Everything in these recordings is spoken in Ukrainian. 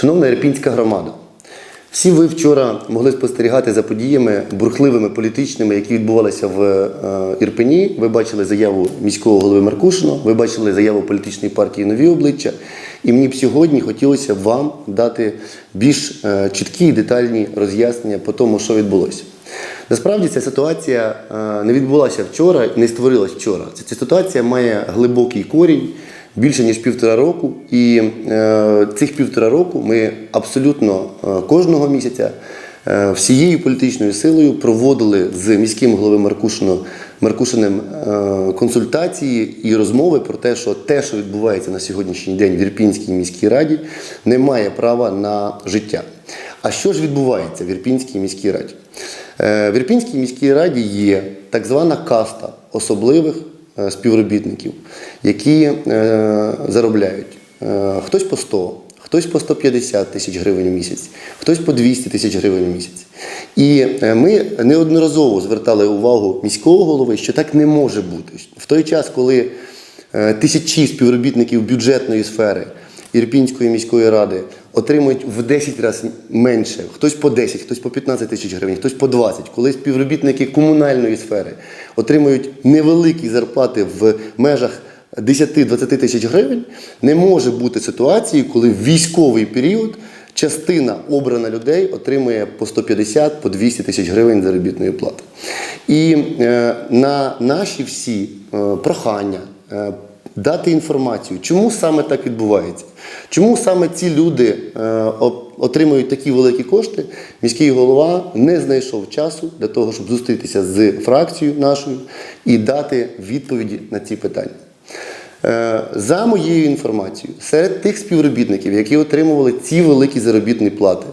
Шановна Ірпінська громада, всі ви вчора могли спостерігати за подіями бурхливими політичними, які відбувалися в е, Ірпені. Ви бачили заяву міського голови Маркушина, ви бачили заяву політичної партії Нові обличчя. І мені б сьогодні хотілося вам дати більш е, чіткі і детальні роз'яснення по тому, що відбулося. Насправді ця ситуація е, не відбулася вчора і не створилась вчора. Ця ситуація має глибокий корінь більше ніж півтора року. І е, цих півтора року ми абсолютно е, кожного місяця е, всією політичною силою проводили з міським головою Маркушино, Маркушиним е, консультації і розмови про те, що те, що відбувається на сьогоднішній день в Ірпінській міській раді, не має права на життя. А що ж відбувається в Ірпінській міській раді? Е, В Ірпінській міській раді є так звана каста особливих співробітників, які е, заробляють е, хтось по 100, хтось по 150 тисяч гривень в місяць, хтось по 200 тисяч гривень в місяць. І е, ми неодноразово звертали увагу міського голови, що так не може бути. В той час, коли е, тисячі співробітників бюджетної сфери Ірпінської міської ради отримують в 10 разів менше, хтось по 10, хтось по 15 тисяч гривень, хтось по 20. Коли співробітники комунальної сфери отримують невеликі зарплати в межах 10-20 тисяч гривень, не може бути ситуації, коли в військовий період частина обрана людей отримує по 150, по 200 тисяч гривень заробітної плати. І е, на наші всі е, прохання. Дати інформацію, чому саме так відбувається, чому саме ці люди е, отримують такі великі кошти. Міський голова не знайшов часу для того, щоб зустрітися з фракцією нашою і дати відповіді на ці питання. Е, За моєю інформацією, серед тих співробітників, які отримували ці великі заробітні плати,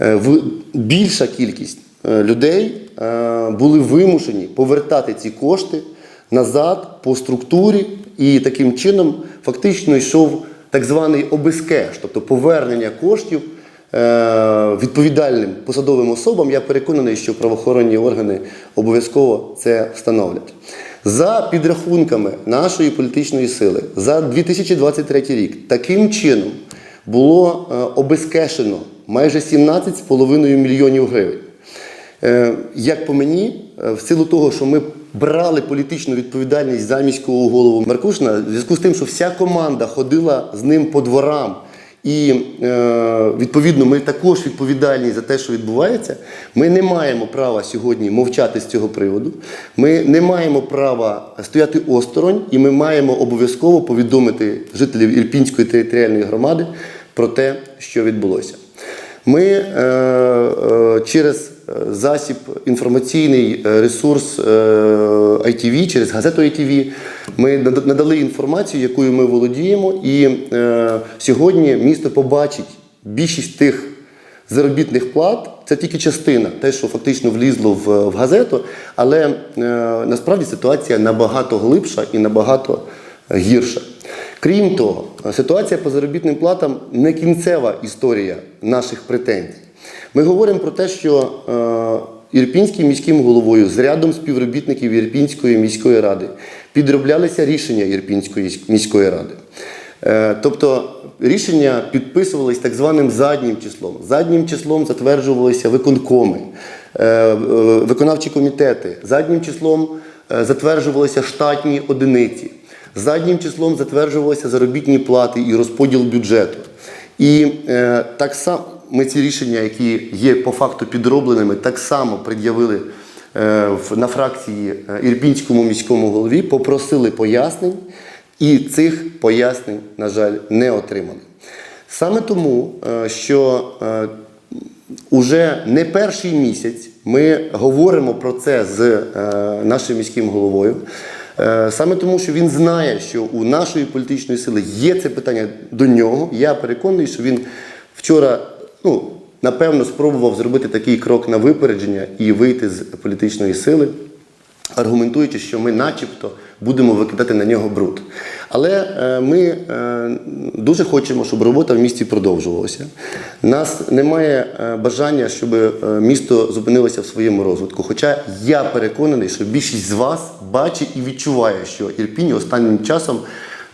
е, більша кількість людей були вимушені повертати ці кошти назад по структурі, і таким чином фактично йшов так званий обескеш, тобто повернення коштів е, відповідальним посадовим особам. Я переконаний, що правоохоронні органи обов'язково це встановлять. За підрахунками нашої політичної сили за 2023 рік таким чином було е, обезкешено майже 17,5 мільйонів гривень. Е, Як по мені, е, в силу того, що ми брали політичну відповідальність за міського голову Маркушина, в зв'язку з тим, що вся команда ходила з ним по дворам, і е, відповідно ми також відповідальні за те, що відбувається. Ми не маємо права сьогодні мовчати з цього приводу. Ми не маємо права стояти осторонь, і ми маємо обов'язково повідомити жителів Ірпінської територіальної громади про те, що відбулося. Ми е, е, через засіб інформаційний е, ресурс е, ITV, через газету ITV, ми надали інформацію, якою ми володіємо, і сьогодні місто побачить більшість тих заробітних плат. Це тільки частина, те, що фактично влізло в, в газету, але е, насправді ситуація набагато глибша і набагато гірша. Крім того, ситуація по заробітним платам не кінцева історія наших претензій. Ми говоримо про те, що е, Ірпінським міським головою з рядом співробітників Ірпінської міської ради підроблялися рішення Ірпінської міської ради. Е, Тобто рішення підписувались так званим заднім числом. Заднім числом затверджувалися виконкоми, е, виконавчі комітети. Заднім числом затверджувалися штатні одиниці. Заднім числом затверджувалися заробітні плати і розподіл бюджету. І е, так само ми ці рішення, які є по факту підробленими, так само пред'явили е, на фракції е, Ірпінському міському голові, попросили пояснень, і цих пояснень, на жаль, не отримали. Саме тому, е, що е, Уже не перший місяць ми говоримо про це з е, нашим міським головою. Е, саме тому, що він знає, що у нашої політичної сили є це питання до нього. Я переконаний, що він вчора, ну, напевно, спробував зробити такий крок на випередження і вийти з політичної сили аргументуючи, що ми начебто будемо викидати на нього бруд. Але е, ми е, дуже хочемо, щоб робота в місті продовжувалася. Нас немає е, бажання, щоб місто зупинилося в своєму розвитку. Хоча я переконаний, що більшість з вас бачить і відчуває, що Ірпінь останнім часом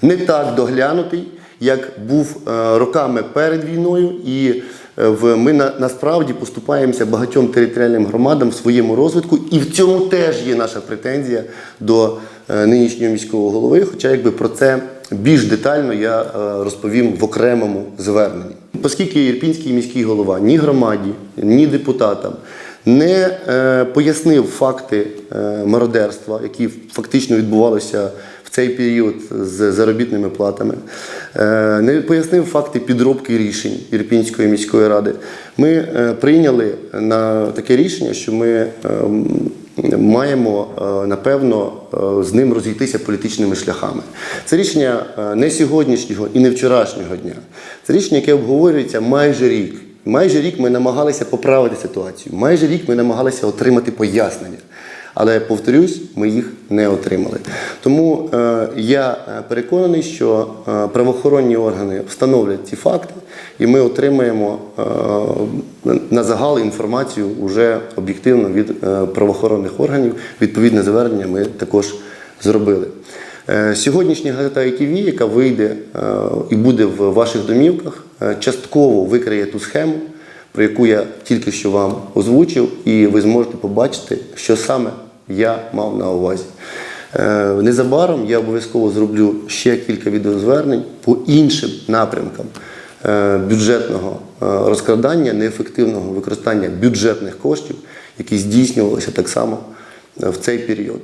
не так доглянутий як був е, роками перед війною, і е, ми насправді поступаємося багатьом територіальним громадам в своєму розвитку, і в цьому теж є наша претензія до е, нинішнього міського голови. Хоча якби про це більш детально я розповім в окремому зверненні. Оскільки Ірпінський міський голова ні громаді, ні депутатам не е, пояснив факти е, мародерства, які фактично відбувалися в цей період з заробітними платами, е, не пояснив факти підробки рішень Ірпінської міської ради. Ми е, прийняли на таке рішення, що ми е, маємо е, напевно з ним розійтися політичними шляхами. Це рішення не сьогоднішнього і не вчорашнього дня. Це рішення, яке обговорюється майже рік. Майже рік ми намагалися поправити ситуацію. Майже рік ми намагалися отримати пояснення. Але повторюсь, ми їх не отримали. Тому е, я е, переконаний, що е, правоохоронні органи встановлять ці факти, і ми отримаємо е, на загал інформацію уже об'єктивно від е, правоохоронних органів. Відповідне звернення ми також зробили. Е, Сьогоднішня газета ITV, яка вийде і буде в ваших домівках, частково викриє ту схему, про яку я тільки що вам озвучив, і ви зможете побачити, що саме я мав на увазі. Е, Незабаром я обов'язково зроблю ще кілька відеозвернень по іншим напрямкам е, бюджетного е, розкрадання, неефективного використання бюджетних коштів, які здійснювалися так само в цей період.